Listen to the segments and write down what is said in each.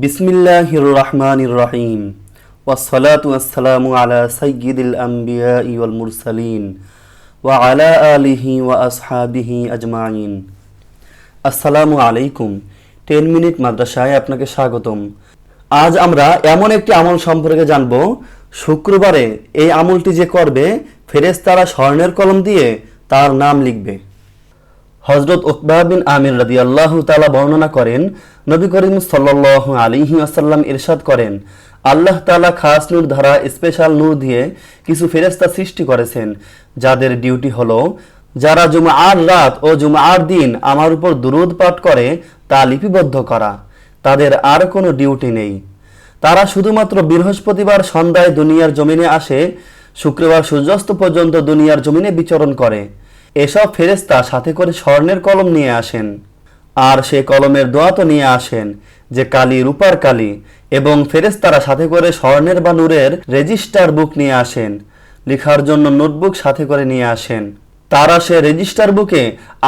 বিসমিল্লাহির রহমানির রহিম ওয়াসসালাতু ওয়াসসালামু আলা সাইয়্যিদিল আম্বিয়াই ওয়াল মুরসালিন। ওয়া আলা আলিহি ওয়া আসহাবিহি আজমাইন। আসসালামু আলাইকুম। টেন মিনিট মাদ্রাসায় আপনাকে স্বাগতম। আজ আমরা এমন একটি আমল সম্পর্কে জানব। শুক্রবারে এই আমলটি যে করবে, ফেরেশতারা স্বর্ণের কলম দিয়ে তার নাম লিখবে। হজরত উকবাহ বিন আমির রাদি আল্লাহ তালা বর্ণনা করেন, নবী করিম সাল্লাহ আলিহি আসাল্লাম ইরশাদ করেন, আল্লাহ তালা খাস নূর ধারা, স্পেশাল নূর দিয়ে কিছু ফেরেস্তা সৃষ্টি করেছেন, যাদের ডিউটি হলো, যারা জুমআর রাত ও জুমআর দিন আমার উপর দুরুদ পাঠ করে, তা লিপিবদ্ধ করা। তাদের আর কোনো ডিউটি নেই। তারা শুধুমাত্র বৃহস্পতিবার সন্ধ্যায় দুনিয়ার জমিনে আসে, শুক্রবার সূর্যাস্ত পর্যন্ত দুনিয়ার জমিনে বিচরণ করে। এসব ফেরেস্তা সাথে করে স্বর্ণের কলম নিয়ে আসেন। আর সে কলমের দোয়া তো নিয়ে আসেন, যে কালি রূপার কালি, এবং ফেরেস্তারা সাথে করে স্বর্ণের বা নূরের রেজিস্টার বুক নিয়ে আসেন, লেখার জন্য নোটবুক সাথে করে নিয়ে আসেন। তারা সে রেজিস্টার বুকে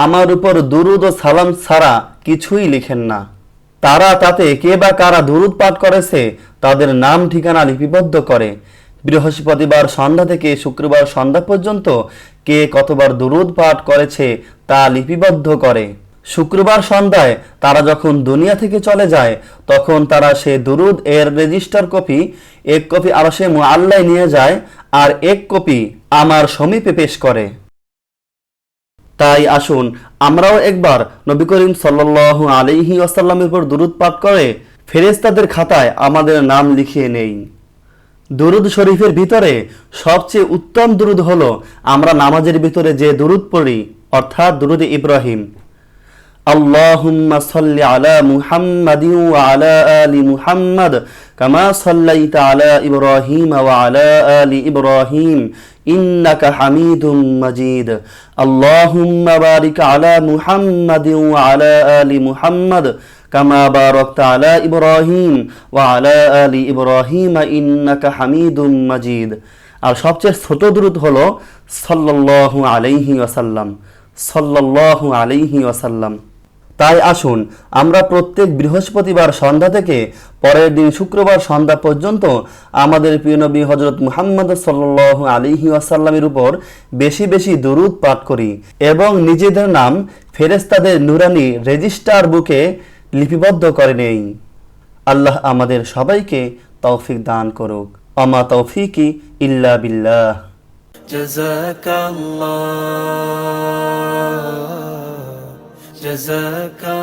আমার উপর দুরুদ ও সালাম ছাড়া কিছুই লিখেন না। তারা তাতে কে বা কারা দুরুদ পাঠ করেছে, তাদের নাম ঠিকানা লিপিবদ্ধ করে। বৃহস্পতিবার সন্ধ্যা থেকে শুক্রবার সন্ধ্যা পর্যন্ত কে কতবার দুরুদ পাঠ করেছে তা লিপিবদ্ধ করে। শুক্রবার সন্ধ্যায় তারা যখন দুনিয়া থেকে চলে যায়, তখন তারা সে দুরুদ এর রেজিস্টার কপি, এক কপি আরও সে আল্লায় নিয়ে যায় আর এক কপি আমার সমীপে পেশ করে। তাই আসুন, আমরাও একবার নবী করিম সাল্লাহ আলিহি আসাল্লামের উপর দুরুদ পাঠ করে ফেরেস্তাদের খাতায় আমাদের নাম লিখিয়ে নেই। দুরুদ শরীফের ভিতরে সবচেয়ে উত্তম দুরুদ হলো, আমরা নামাজের ভিতরে যে দুরুদ পড়ি, অর্থাৎ দুরুদ ইব্রাহিম। আল্লাহুম্মা সাল্লি আলা মুহাম্মাদিন ওয়া আলা মুহাম্মাদ, কামা সাল্লাইতা আলা ইব্রাহিম ওয়া আলা আলি ইব্রাহিম হামিদুম মাজিদ। আল্লাহুম্মা বারিক আলা আলি মুহাম্মাদ কামা বারাকতা আলা ইব্রাহিম ওয়া আলা আলি ইব্রাহিম ইন্নাকা হামিদুম মাজিদ। আর সবচেয়ে ছোট দূরত হলো সাল্লাল্লাহু আলাইহি ওয়াসাল্লাম, সাল্লাল্লাহু আলাইহি ওয়াসাল্লাম। তাই আসুন, আমরা প্রত্যেক বৃহস্পতিবার সন্ধ্যা থেকে পরের দিন শুক্রবার সন্ধ্যা পর্যন্ত আমাদের প্রিয় নবী হজরত মুহাম্মদ সাল্লাহ আলিহি আসাল্লামের উপর বেশি বেশি দরুদ পাঠ করি এবং নিজেদের নাম ফেরেস্তাদের নুরানি রেজিস্টার বুকে লিপিবদ্ধ করে নেই আল্লাহ আমাদের সবাইকে তৌফিক দান করুক অমা তৌফিকি ইল্লা বিল্লাহ جزاك الله جزاك الله